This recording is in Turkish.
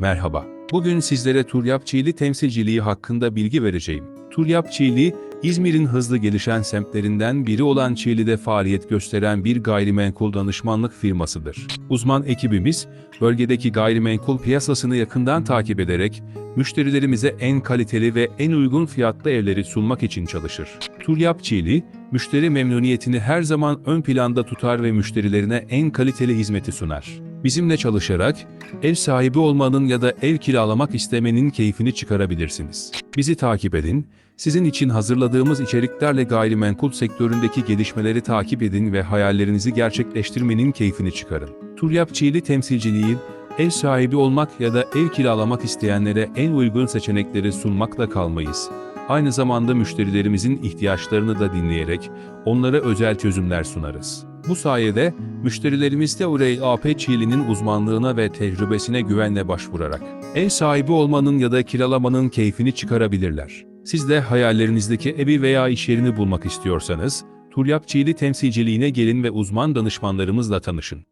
Merhaba. Bugün sizlere Turyap Çiğli temsilciliği hakkında bilgi vereceğim. Turyap Çiğli, İzmir'in hızlı gelişen semtlerinden biri olan Çiğli'de faaliyet gösteren bir gayrimenkul danışmanlık firmasıdır. Uzman ekibimiz, bölgedeki gayrimenkul piyasasını yakından takip ederek, müşterilerimize en kaliteli ve en uygun fiyatlı evleri sunmak için çalışır. Turyap Çiğli, müşteri memnuniyetini her zaman ön planda tutar ve müşterilerine en kaliteli hizmeti sunar. Bizimle çalışarak ev sahibi olmanın ya da ev kiralamak istemenin keyfini çıkarabilirsiniz. Bizi takip edin, sizin için hazırladığımız içeriklerle gayrimenkul sektöründeki gelişmeleri takip edin ve hayallerinizi gerçekleştirmenin keyfini çıkarın. Turyap Çiğli temsilciliği, ev sahibi olmak ya da ev kiralamak isteyenlere en uygun seçenekleri sunmakla kalmayız. Aynı zamanda müşterilerimizin ihtiyaçlarını da dinleyerek onlara özel çözümler sunarız. Bu sayede müşterilerimiz de Urey AP Çiğli'nin uzmanlığına ve tecrübesine güvenle başvurarak ev sahibi olmanın ya da kiralamanın keyfini çıkarabilirler. Siz de hayallerinizdeki evi veya iş yerini bulmak istiyorsanız, Turyap Çiğli temsilciliğine gelin ve uzman danışmanlarımızla tanışın.